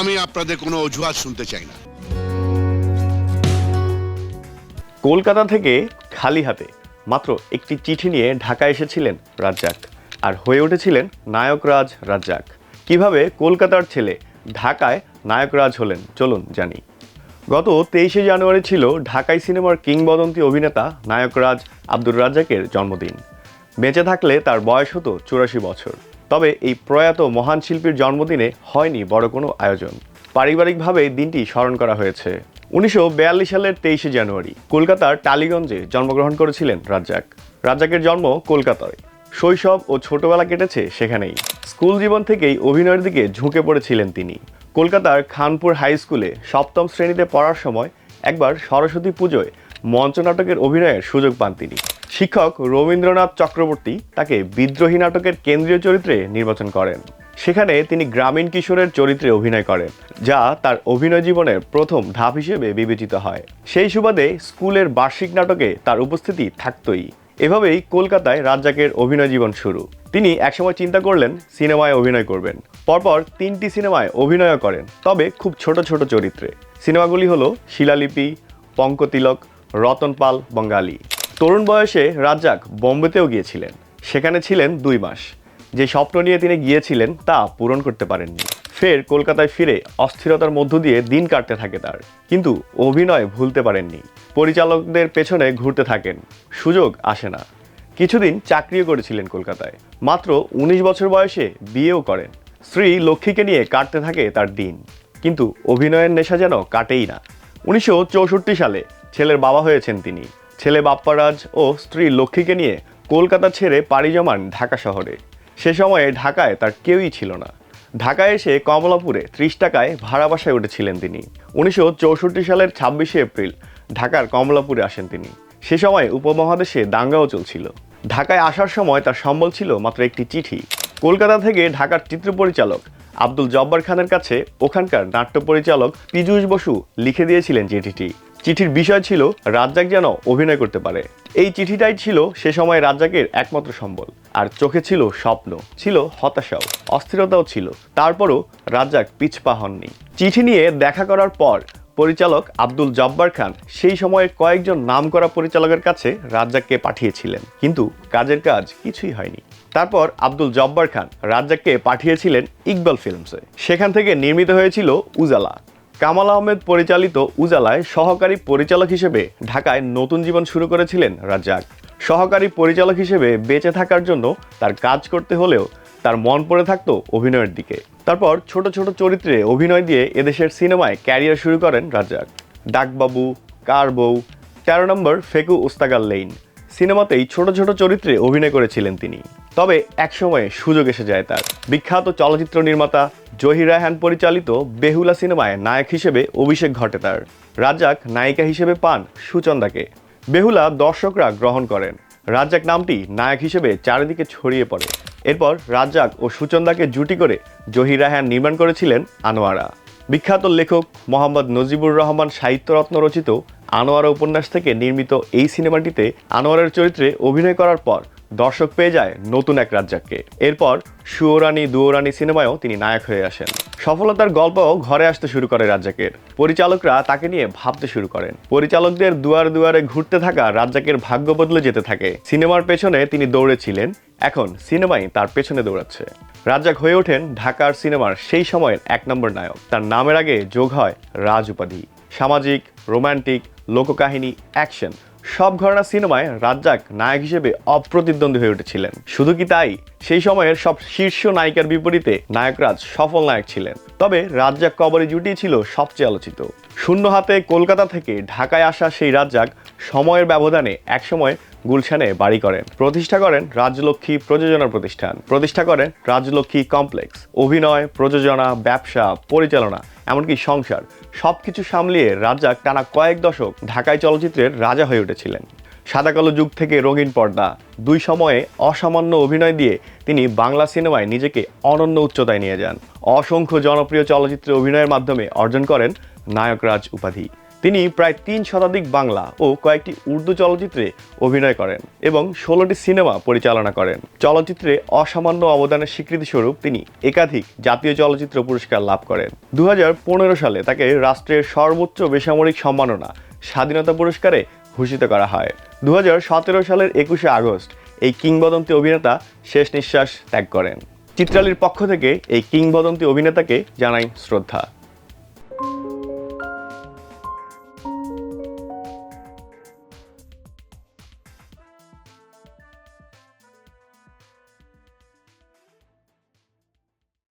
আমি আপনাদের কোনো অজুহাত শুনতে চাই না। কলকাতা থেকে খালি হাতে মাত্র একটি চিঠি নিয়ে ঢাকা এসেছিলেন রাজ্জাক আর হয়ে উঠেছিলেন নায়করাজ রাজ্জাক। কীভাবে কলকাতার ছেলে ঢাকায় নায়করাজ হলেন, চলুন জানি। গত তেইশে জানুয়ারি ছিল ঢাকাই সিনেমার কিংবদন্তি অভিনেতা নায়করাজ আব্দুর রাজ্জাকের জন্মদিন। বেঁচে থাকলে তার বয়স হতো চুরাশি বছর। তবে এই প্রয়াত মহান শিল্পীর জন্মদিনে হয়নি বড় কোনো আয়োজন। পারিবারিকভাবে দিনটি স্মরণ করা হয়েছে। উনিশশো বিয়াল্লিশ সালের তেইশে জানুয়ারি কলকাতার টালিগঞ্জে জন্মগ্রহণ করেছিলেন রাজ্জাক। রাজ্জাকের জন্ম কলকাতায়। শৈশব ও ছোটবেলা কেটেছে সেখানেই। স্কুল জীবন থেকেই অভিনয়ের দিকে ঝুঁকে পড়েছিলেন তিনি। কলকাতার খানপুর হাই স্কুলে সপ্তম শ্রেণীতে পড়ার সময় একবার সরস্বতী পুজোয় মঞ্চনাটকের অভিনয়ের সুযোগ পান তিনি। শিক্ষক রবীন্দ্রনাথ চক্রবর্তী তাকে বিদ্রোহী নাটকের কেন্দ্রীয় চরিত্রে নির্বাচন করেন। সেখানে তিনি গ্রামীণ কিশোরের চরিত্রে অভিনয় করেন, যা তার অভিনয় জীবনের প্রথম ধাপ হিসেবে বিবেচিত হয়। সেই সুবাদে স্কুলের বার্ষিক নাটকে তার উপস্থিতি থাকতই। এভাবেই কলকাতায় রাজ্জাকের অভিনয় জীবন শুরু। তিনি একসময় চিন্তা করলেন, সিনেমায় অভিনয় করবেন। পরপর তিনটি সিনেমায় অভিনয় করেন, তবে খুব ছোট ছোট চরিত্রে। সিনেমাগুলি হলো শিলালিপি, পঙ্কতিলক রতন পাল বঙ্গালী। তরুণ বয়সে রাজ্জাক বোম্বেতেও গিয়েছিলেন। সেখানে ছিলেন দুই মাস। যে স্বপ্ন নিয়ে তিনি গিয়েছিলেন তা পূরণ করতে পারেননি। ফের কলকাতায় ফিরে অস্থিরতার মধ্য দিয়ে দিন কাটতে থাকে তার। কিন্তু অভিনয় ভুলতে পারেননি। পরিচালকদের পেছনে ঘুরতে থাকেন। সুযোগ আসে না। কিছুদিন চাকরিও করেছিলেন কলকাতায়। মাত্র উনিশ বছর বয়সে বিয়েও করেন। স্ত্রী লক্ষ্মীকে নিয়ে কাটতে থাকে তার দিন। কিন্তু অভিনয়ের নেশা যেন কাটেই না। উনিশশো চৌষট্টি সালে ছেলের বাবা হয়েছেন তিনি। ছেলে বাপ্পারাজ ও স্ত্রী লক্ষ্মীকে নিয়ে কলকাতা ছেড়ে পাড়ি জমান ঢাকা শহরে। সে সময়ে ঢাকায় তার কেউই ছিল না। ঢাকায় এসে কমলাপুরে ত্রিশ টাকায় ভাড়া বাসায় উঠেছিলেন তিনি। উনিশশো চৌষট্টি সালের ছাব্বিশে এপ্রিল ঢাকার কমলাপুরে আসেন তিনি। সে সময় উপমহাদেশে দাঙ্গাও চলছিল। ঢাকায় আসার সময় তার সম্বল ছিল মাত্র একটি চিঠি। কলকাতা থেকে ঢাকার চিত্র পরিচালক আব্দুল জব্বার খানের কাছে ওখানকার নাট্য পরিচালক পীযূষ বসু লিখে দিয়েছিলেন চিঠিটি চিঠির বিষয় ছিল, রাজ্জাক যেন অভিনয় করতে পারে। এই চিঠিটাই ছিল সে সময় রাজ্জাকের একমাত্র সম্বল। আর চোখে ছিল স্বপ্ন, ছিল হতাশাও, অস্থিরতাও ছিল। তারপরও রাজ্জাক পিছপা হননি। চিঠি নিয়ে দেখা করার পর পরিচালক আব্দুল জব্বার খান সেই সময়ে কয়েকজন নামকরা পরিচালকের কাছে রাজ্জাককে পাঠিয়েছিলেন। কিন্তু কাজের কাজ কিছুই হয়নি। তারপর আব্দুল জব্বার খান রাজ্জাককে পাঠিয়েছিলেন ইকবাল ফিল্মসে। সেখান থেকে নির্মিত হয়েছিল উজালা। কামাল আহমেদ পরিচালিত উজালায় সহকারী পরিচালক হিসেবে ঢাকায় নতুন জীবন শুরু করেছিলেন রাজ্জাক। সহকারী পরিচালক হিসেবে বেঁচে থাকার জন্য তার কাজ করতে হলেও তার মন পড়ে থাকতো অভিনয়ের দিকে। তারপর ছোট ছোট চরিত্রে অভিনয় দিয়ে এদেশের সিনেমায় ক্যারিয়ার শুরু করেন রাজ্জাক। ডাকবাবু, কার বউ, তেরো নম্বর ফেকু উস্তাগাল লেইন। সিনেমাতেই ছোট ছোট চরিত্রে অভিনয় করেছিলেন তিনি। তবে একসময়ে সুযোগ এসে যায় তার। বিখ্যাত চলচ্চিত্র নির্মাতা জহির রায়হান পরিচালিত বেহুলা সিনেমায় নায়ক হিসেবে অভিষেক ঘটে তার। রাজ্জাক নায়িকা হিসেবে পান সুচন্দাকে। বেহুলা দর্শকরা গ্রহণ করেন। রাজ্জাক নামটি নায়ক হিসেবে চারিদিকে ছড়িয়ে পড়ে। এরপর রাজ্জাক ও সুচন্দাকে জুটি করে জহি রায়হান নির্মাণ করেছিলেন আনোয়ারা। বিখ্যাত লেখক মোহাম্মদ নজিবুর রহমান সাহিত্যরত্ন রচিত আনোয়ারা উপন্যাস থেকে নির্মিত এই সিনেমাটিতে আনোয়ারের চরিত্রে অভিনয় করার পর দর্শক পেয়ে যায় নতুন এক রাজ্জাককে। এরপর সুয়োরানি, দুয়োরানি সিনেমায়ও তিনি নায়ক হয়ে আসেন। সফলতার গল্পও ঘরে আসতে শুরু করে রাজ্জাকের। পরিচালকরা তাকে নিয়ে ভাবতে শুরু করেন। পরিচালকদের দুয়ার দুয়ারে ঘুরতে থাকা রাজ্জাকের ভাগ্য বদলে যেতে থাকে। সিনেমার পেছনে তিনি দৌড়েছিলেন, এখন সিনেমাই তার পেছনে দৌড়াচ্ছে। রাজ্জাক হয়ে ওঠেন ঢাকার সিনেমার সেই সময়ের এক নম্বর নায়ক। তার নামের আগে যোগ হয় রাজ উপাধি। সামাজিক, রোমান্টিক লোককাহিনী, অ্যাকশন, সব ঘরানা সিনেমায় রাজ্জাক নায়ক হিসেবে অপ্রতিদ্বন্দ্বী হয়ে উঠেছিলেন। শুধু কি তাই? সেই সময়ের সব শীর্ষ নায়িকার বিপরীতে নায়করাজ সফল নায়ক ছিলেন। তবে রাজ্জাক কবরে জুটি ছিল সবচেয়ে আলোচিত। শূন্য হাতে কলকাতা থেকে ঢাকায় আসা সেই রাজ্জাক সময়ের ব্যবধানে একসময় গুলশানে বাড়ি করেন। প্রতিষ্ঠা করেন রাজলক্ষ্মী প্রযোজনা প্রতিষ্ঠান। প্রতিষ্ঠা করেন রাজলক্ষ্মী কমপ্লেক্স। অভিনয়, প্রযোজনা, ব্যবসা, পরিচালনা, এমনকি সংসার। সবকিছু সামলিয়ে রাজ্জাক টানা কয়েক দশক ঢাকায় চলচ্চিত্রের রাজা হয়ে উঠেছিলেন। সাদাকালো যুগ থেকে রঙিন পর্দা, দুই সময়ে অসামান্য অভিনয় দিয়ে তিনি বাংলা সিনেমায় নিজেকে অনন্য উচ্চতায় নিয়ে যান। অসংখ্য জনপ্রিয় চলচ্চিত্রে অভিনয়ের মাধ্যমে অর্জন করেন নায়করাজ উপাধি। তিনি প্রায় তিন শতাধিক বাংলা ও কয়েকটি উর্দু চলচ্চিত্রে অভিনয় করেন এবং ষোলোটি সিনেমা পরিচালনা করেন। চলচ্চিত্রে অসামান্য অবদানের স্বীকৃতিস্বরূপ তিনি একাধিক জাতীয় চলচ্চিত্র পুরস্কার লাভ করেন। দু হাজার পনেরো সালে তাকে রাষ্ট্রের সর্বোচ্চ বেসামরিক সম্মাননা স্বাধীনতা পুরস্কারে ভূষিত করা হয়। দু হাজার সতেরো সালের একুশে আগস্ট এই কিংবদন্তি অভিনেতা শেষ নিঃশ্বাস ত্যাগ করেন। চিত্রালীর পক্ষ থেকে এই কিংবদন্তি অভিনেতাকে জানাই শ্রদ্ধা।